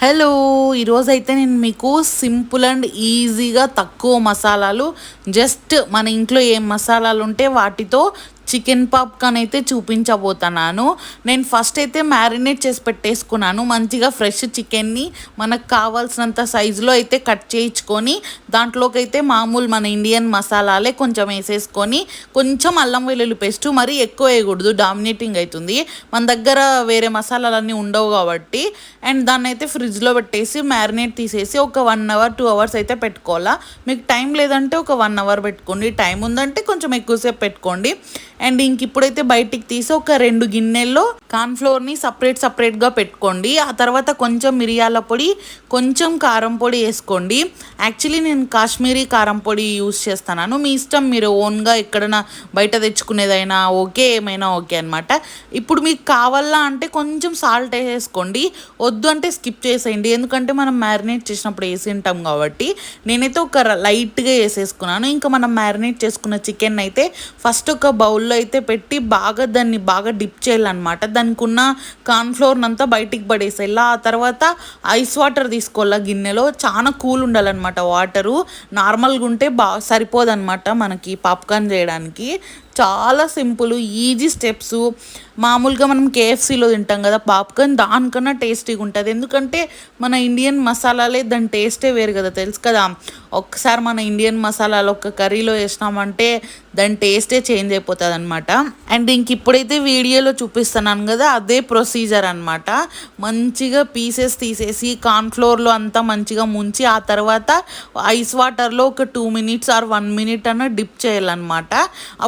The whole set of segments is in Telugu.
హలో ఈరోజైతే నేను మీకు సింపుల్ అండ్ ఈజీగా తక్కువ మసాలాలు జస్ట్ మన ఇంట్లో ఏం మసాలాలు ఉంటే వాటితో చికెన్ పాప్కార్న్ అయితే చూపించబోతున్నాను. నేను ఫస్ట్ అయితే మ్యారినేట్ చేసి పెట్టేసుకున్నాను. మంచిగా ఫ్రెష్ చికెన్ని మనకు కావాల్సినంత సైజులో అయితే కట్ చేయించుకొని దాంట్లోకి అయితే మామూలు మన ఇండియన్ మసాలాలే కొంచెం వేసేసుకొని కొంచెం అల్లం వెల్లుల్లి పేస్ట్ మరీ ఎక్కువ వేయకూడదు. డామినేటింగ్ అవుతుంది. మన దగ్గర వేరే మసాలాలన్నీ ఉండవు కాబట్టి. అండ్ దాన్ని అయితే ఫ్రిడ్జ్లో పెట్టేసి మ్యారినేట్ తీసేసి ఒక వన్ అవర్ టూ అవర్స్ అయితే పెట్టుకోవాలా. మీకు టైం లేదంటే ఒక వన్ అవర్ పెట్టుకోండి. టైం ఉందంటే కొంచెం ఎక్కువసేపు పెట్టుకోండి. అండ్ ఇంక ఇప్పుడైతే బయటికి తీసి ఒక రెండు గిన్నెల్లో కార్న్ఫ్లోర్ని సపరేట్ సపరేట్గా పెట్టుకోండి. ఆ తర్వాత కొంచెం మిరియాల పొడి కొంచెం కారం పొడి వేసుకోండి. యాక్చువల్లీ నేను కాశ్మీరీ కారం పొడి యూస్ చేస్తున్నాను. మీ ఇష్టం మీరు ఓన్గా ఎక్కడైనా బయట తెచ్చుకునేదైనా ఓకే ఏమైనా ఓకే అనమాట ఇప్పుడు మీకు కావాలా అంటే కొంచెం సాల్ట్ వేసేసుకోండి వద్దు అంటే స్కిప్ చేసేయండి. ఎందుకంటే మనం మ్యారినేట్ చేసినప్పుడు వేసి ఉంటాం కాబట్టి. నేనైతే ఒక లైట్గా వేసేసుకున్నాను. ఇంకా మనం మ్యారినేట్ చేసుకున్న చికెన్ అయితే ఫస్ట్ ఒక బౌల్లో అయితే పెట్టి బాగా దాన్ని బాగా డిప్ చేయాలన్నమాట. దానికి ఉన్న కార్న్ఫ్లోర్ని అంతా బయటికి పడేసేయాలి ఆ తర్వాత ఐస్ వాటర్ తీసుకోవాలా గిన్నెలో? చాలా కూల్ ఉండాలన్నమాట వాటరు. నార్మల్గా ఉంటే బాగా సరిపోదన్నమాట మనకి పాప్కార్న్ చేయడానికి. చాలా సింపుల్ ఈజీ స్టెప్స్. మామూలుగా మనం కేఎఫ్సీలో తింటాం కదా పాప్కార్న్ దానికన్నా టేస్టీగా ఉంటుంది. ఎందుకంటే మన ఇండియన్ మసాలాలే దాని టేస్టే వేరు కదా తెలుసు కదా? ఒక్కసారి మన ఇండియన్ మసాలాలు ఒక కర్రీలో వేసినామంటే దాని టేస్టే చేంజ్ అయిపోతుంది అనమాట అండ్ ఇంక ఇప్పుడైతే వీడియోలో చూపిస్తున్నాను కదా అదే ప్రొసీజర్ అనమాట మంచిగా పీసెస్ తీసేసి కార్న్ఫ్లోర్లో అంతా మంచిగా ముంచి ఆ తర్వాత ఐస్ వాటర్లో ఒక two minutes or one minute అన్న డిప్ చేయాలన్నమాట.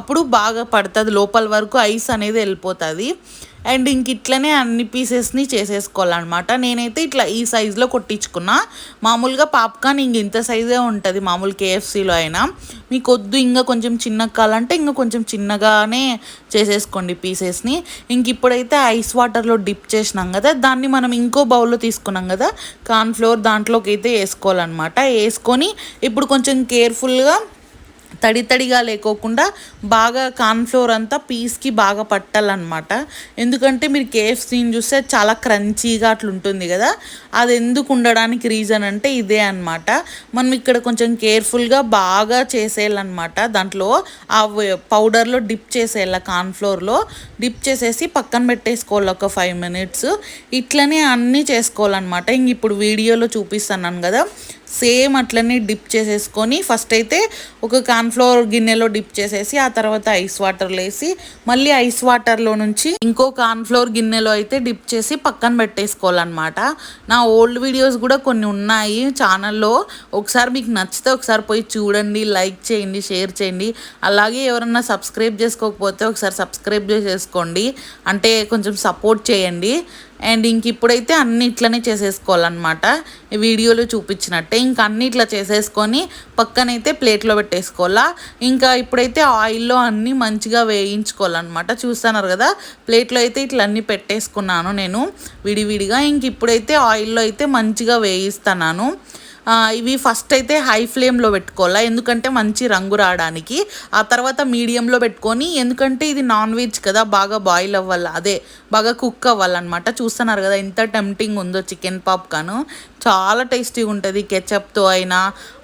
అప్పుడు బాగా పడుతుంది లోపల వరకు ఐస్ అనేది వెళ్ళిపోతుంది. అండ్ ఇంక ఇట్లనే అన్ని పీసెస్ని చేసేసుకోవాలన్నమాట. నేనైతే ఇట్లా ఈ సైజులో కొట్టించుకున్నా. మామూలుగా పాప్కార్న్ ఇంక ఇంత సైజే ఉంటుంది మామూలు కేఎఫ్సీలో అయినా. మీకు వద్దు ఇంకా కొంచెం చిన్న కావాలంటే ఇంకా కొంచెం చిన్నగానే చేసేసుకోండి పీసెస్ని. ఇంక ఇప్పుడైతే ఐస్ వాటర్లో డిప్ చేసినాం కదా దాన్ని మనం ఇంకో బౌల్లో తీసుకున్నాం కదా కార్న్ఫ్లోర్ దాంట్లోకి అయితే వేసుకోవాలన్నమాట. వేసుకొని ఇప్పుడు కొంచెం కేర్ఫుల్గా తడి తడిగా లేకోకుండా బాగా కార్న్ఫ్లోర్ అంతా పీస్కి బాగా పట్టాలన్నమాట. ఎందుకంటే మీరు కేఎఫ్సీని చూస్తే చాలా క్రంచీగా అట్లా ఉంటుంది కదా. అది ఎందుకు ఉండడానికి రీజన్ అంటే ఇదే అనమాట మనం ఇక్కడ కొంచెం కేర్ఫుల్గా బాగా చేసేయాలన్నమాట. దాంట్లో ఆ పౌడర్లో డిప్ చేసేయాల కార్న్ఫ్లోర్లో డిప్ చేసేసి పక్కన పెట్టేసుకోవాలి ఒక ఫైవ్ మినిట్స్. ఇట్లనే అన్నీ చేసుకోవాలన్నమాట. ఇంక ఇప్పుడు వీడియోలో చూపిస్తున్నాను కదా. సేమ్ అట్లనే డిప్ చేసేసుకొని ఫస్ట్ అయితే ఒక కార్న్ఫ్లోర్ గిన్నెలో డిప్ చేసేసి ఆ తర్వాత ఐస్ వాటర్లో వేసి మళ్ళీ ఐస్ వాటర్లో నుంచి ఇంకో కార్న్ఫ్లోర్ గిన్నెలో అయితే డిప్ చేసి పక్కన పెట్టేసుకోవాలన్నమాట. నా ఓల్డ్ వీడియోస్ కూడా కొన్ని ఉన్నాయి ఛానల్లో ఒకసారి మీకు నచ్చితే ఒకసారి పోయి చూడండి లైక్ చేయండి షేర్ చేయండి. అలాగే ఎవరన్నా సబ్స్క్రైబ్ చేసుకోకపోతే ఒకసారి సబ్స్క్రైబ్ చేసేసుకోండి. అంటే కొంచెం సపోర్ట్ చేయండి. అండ్ ఇంక ఇప్పుడైతే అన్ని ఇట్లనే చేసేసుకోవాలన్నమాట వీడియోలో చూపించినట్టే. ఇంక అన్ని ఇట్లా చేసేసుకొని పక్కనైతే ప్లేట్లో పెట్టేసుకోవాలా. ఇంకా ఇప్పుడైతే ఆయిల్లో అన్నీ మంచిగా వేయించుకోవాలన్నమాట. చూస్తున్నారు కదా ప్లేట్లో అయితే ఇట్లా అన్నీ పెట్టేసుకున్నాను నేను విడివిడిగా. ఇంక ఇప్పుడైతే ఆయిల్లో అయితే మంచిగా వేయిస్తున్నాను. ఇవి ఫస్ట్ అయితే హై ఫ్లేమ్లో పెట్టుకోవాలా? ఎందుకంటే మంచి రంగు రావడానికి. ఆ తర్వాత మీడియంలో పెట్టుకొని ఎందుకంటే ఇది నాన్ వెజ్ కదా బాగా బాయిల్ అవ్వాలి అదే బాగా కుక్ అవ్వాలన్నమాట. చూస్తున్నారు కదా ఎంత టెంప్టింగ్ ఉందో చికెన్ పాప్కాను చాలా టేస్టీగా ఉంటుంది కెచప్తో అయినా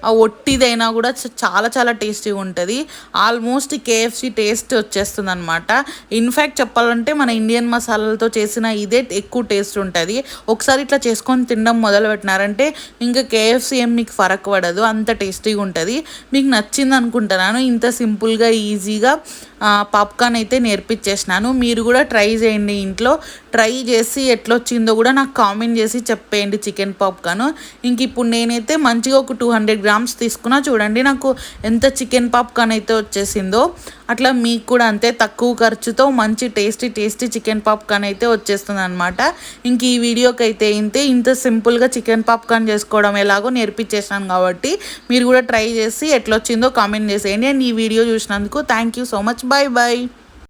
ఆ ఒట్టిదైనా కూడా చాలా చాలా టేస్టీగా ఉంటుంది. ఆల్మోస్ట్ కేఎఫ్సి టేస్ట్ వచ్చేస్తుంది అనమాట ఇన్ఫ్యాక్ట్ చెప్పాలంటే మన ఇండియన్ మసాలాలతో చేసిన ఇదే ఎక్కువ టేస్ట్ ఉంటుంది. ఒకసారి ఇట్లా చేసుకొని తినడం మొదలు పెట్టినారంటే ఇంకా కేఎఫ్సి ఏం మీకు ఫరక్ పడదు అంత టేస్టీగా ఉంటుంది. మీకు నచ్చింది అనుకుంటున్నాను ఇంత సింపుల్గా ఈజీగా పాప్కార్న్ అయితే నేర్పించేసినాను. మీరు కూడా ట్రై చేయండి ఇంట్లో. ట్రై చేసి ఎట్లొచ్చిందో కూడా నాకు కామెంట్ చేసి చెప్పేయండి చికెన్ పాప్కార్న్. ఇంక ఇప్పుడు నేనైతే మంచిగా ఒక టూ హండ్రెడ్ గ్రామ్స్ తీసుకున్నా. చూడండి నాకు ఎంత చికెన్ పాప్కాన్ అయితే వచ్చేసిందో. అట్లా మీకు కూడా అంతే తక్కువ ఖర్చుతో మంచి టేస్టీ టేస్టీ చికెన్ పాప్కార్న్ అయితే వచ్చేస్తుంది అనమాట ఇంక ఈ వీడియోకి అయితే ఇంతే. ఇంత సింపుల్గా చికెన్ పాప్కాన్ చేసుకోవడం ఎలాగో నేర్పించేసాను కాబట్టి మీరు కూడా ట్రై చేసి ఎట్లొచ్చిందో కామెంట్ చేసేయండి. అండ్ ఈ వీడియో చూసినందుకు thank you so much. Bye bye